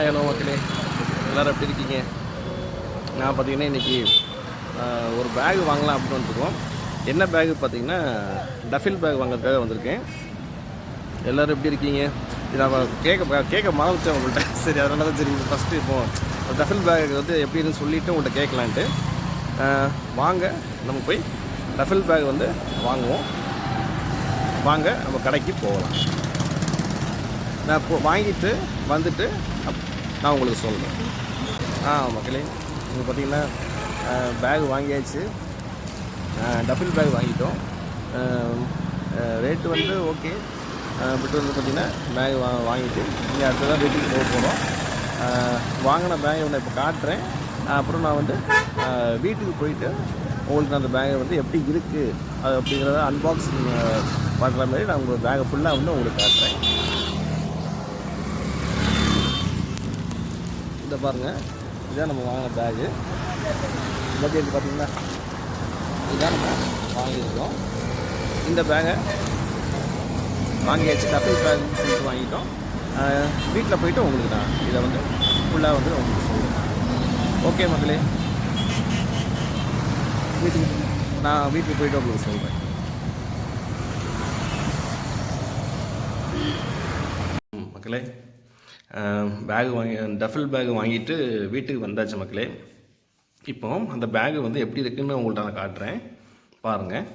Hello மக்களே எல்லோரும் எப்படி இருக்கீங்க? நான் பார்த்தீங்கன்னா இன்றைக்கி ஒரு பேக் வாங்கலாம் அப்படின்னு வந்துருக்கோம். என்ன பேக் பார்த்தீங்கன்னா டஃபில் பேக் வாங்குறதுக்காக வந்திருக்கேன். எல்லோரும் எப்படி இருக்கீங்க? இதை நான் கேட்க கேட்க மறந்துட்டேன் உங்கள்கிட்ட சரி அதனால தான் சரி ஃபஸ்ட்டு இப்போ டஃபில் பேக் வந்து எப்படின்னு சொல்லிவிட்டு உங்கள்கிட்ட கேட்கலான்ட்டு. வாங்க நம்ம போய் டஃபில் பேக் வந்து வாங்குவோம். வாங்க நம்ம கடைக்கு போகலாம். நான் இப்போ வாங்கிட்டு வந்துட்டு அப்- நான் உங்களுக்கு சொல்கிறேன் ஆ மக்களே இங்கே பார்த்தீங்கன்னா பேக் வாங்கியாச்சு. டபுள் பேக் வாங்கிட்டோம். ரேட்டு வந்து ஓகே பட் வந்து பார்த்திங்கன்னா பேக் வா வாங்கிட்டு இங்கே அடுத்ததான் வீட்டுக்கு போக போகிறோம் வாங்கின பேகை நான் இப்போ காட்டுறேன். அப்புறம் நான் வந்து வீட்டுக்கு போயிட்டு உங்களுக்கு அந்த பேகை வந்து எப்படி இருக்குது அது அப்படிங்கிறத அன்பாக்சிங் பண்ணுற மாதிரி நான் உங்கள் பேகை ஃபுல்லாக வந்து உங்களுக்கு காட்டுறேன். பாருங்கள் இதான் நம்ம வாங்கின பேகு பட்ஜெட் பார்த்தீங்கன்னா இதான் நம்ம வாங்கியிருக்கோம். இந்த பேகை வாங்கியாச்சு. டப்பிள் பேக் சொல்லிட்டு வாங்கிட்டோம். வீட்டில் போயிட்டு உங்களுக்கு நான் இதை வந்து ஃபுல்லாக வந்து உங்களுக்கு சொல்லுவேன் ஓகே மக்களே. வீட்டுக்கு நான் வீட்டுக்கு போயிட்டு உங்களுக்கு சொல்கிறேன் மக்களே பேக் வாங்கி டஃபில் பேக் வாங்கிட்டு வீட்டுக்கு வந்தாச்சு மக்களே. இப்போ அந்த பேகு வந்து எப்படி இருக்குன்னு உங்கள்கிட்ட நான் காட்டுறேன். பாருங்கள்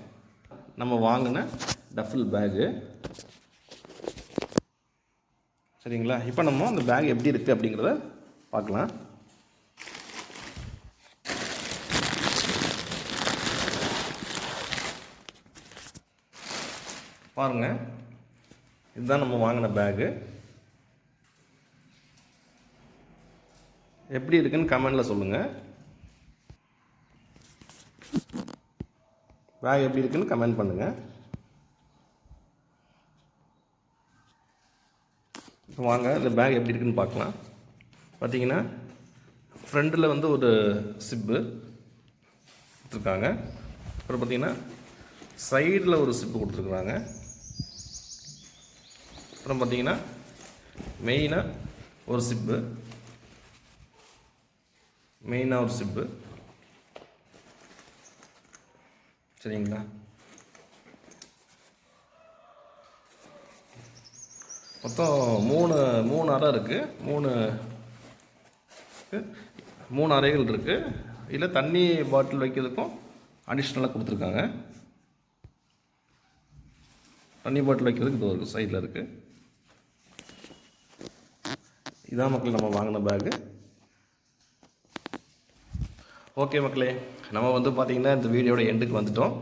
நம்ம வாங்கின டஃபில் பேகு சரிங்களா? இப்போ நம்ம அந்த பேக் எப்படி இருக்குது அப்படிங்கிறத பார்க்கலாம். பாருங்கள் இதுதான் நம்ம வாங்கின பேகு எப்படி இருக்குன்னு கமெண்டில் சொல்லுங்கள் பேக் எப்படி இருக்குன்னு கமெண்ட் பண்ணுங்கள் வாங்க இந்த பேக் எப்படி இருக்குன்னு பார்க்கலாம். பார்த்தீங்கன்னா ஃப்ரண்டில் வந்து ஒரு சிப்பு கொடுத்துருக்காங்க. அப்புறம் பார்த்தீங்கன்னா சைடில் ஒரு சிப்பு கொடுத்துருக்குறாங்க. அப்புறம் பார்த்தீங்கன்னா மெயினாக ஒரு சிப்பு மெயினாக ஒரு சிப்பு சரிங்களா? மொத்தம் மூணு மூணு அறை இருக்குது மூணு மூணு அறைகள் இருக்குது இதில் தண்ணி பாட்டில் வைக்கிறதுக்கும் அடிஷ்னலாக கொடுத்துருக்காங்க. தண்ணி பாட்டில் வைக்கிறதுக்கு இது இருக்குது சைடில் இருக்குது இதான் மக்கள் நம்ம வாங்கின பேகு ஓகே மக்களே நம்ம வந்து பார்த்திங்கன்னா இந்த வீடியோட எண்டுக்கு வந்துட்டோம்.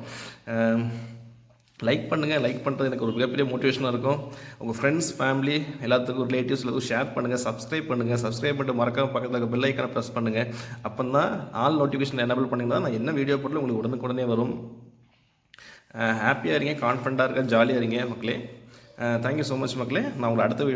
லைக் பண்ணுங்கள் லைக் பண்ணுறது எனக்கு ஒரு மிகப்பெரிய மோட்டிவேஷனாக இருக்கும். உங்கள் ஃப்ரெண்ட்ஸ் ஃபேமிலி எல்லாத்துக்கும் ரிலேட்டிவ்ஸ் எல்லாத்துக்கும் ஷேர் பண்ணுங்கள் சப்ஸ்கிரைப் பண்ணுங்கள் சப்ஸ்கிரைப் பண்ணிட்டு மறக்காம பக்கத்தில் இருக்க பெல் ஐக்கனை ப்ரெஸ் பண்ணுங்கள் அப்போ தான் ஆல் நோட்டிஃபிகேஷன் எனபிள் பண்ணிங்கன்னா நான் என்ன வீடியோ போட்டாலும் உங்களுக்கு உடனுக்குடனே வரும். ஹாப்பியாக இருங்க கான்ஃபிடண்ட்டாக இருக்க ஜாலியாக இருங்க மக்களே. தேங்க்யூ ஸோ மச் மக்களே. நான் உங்களை அடுத்த வீடியோ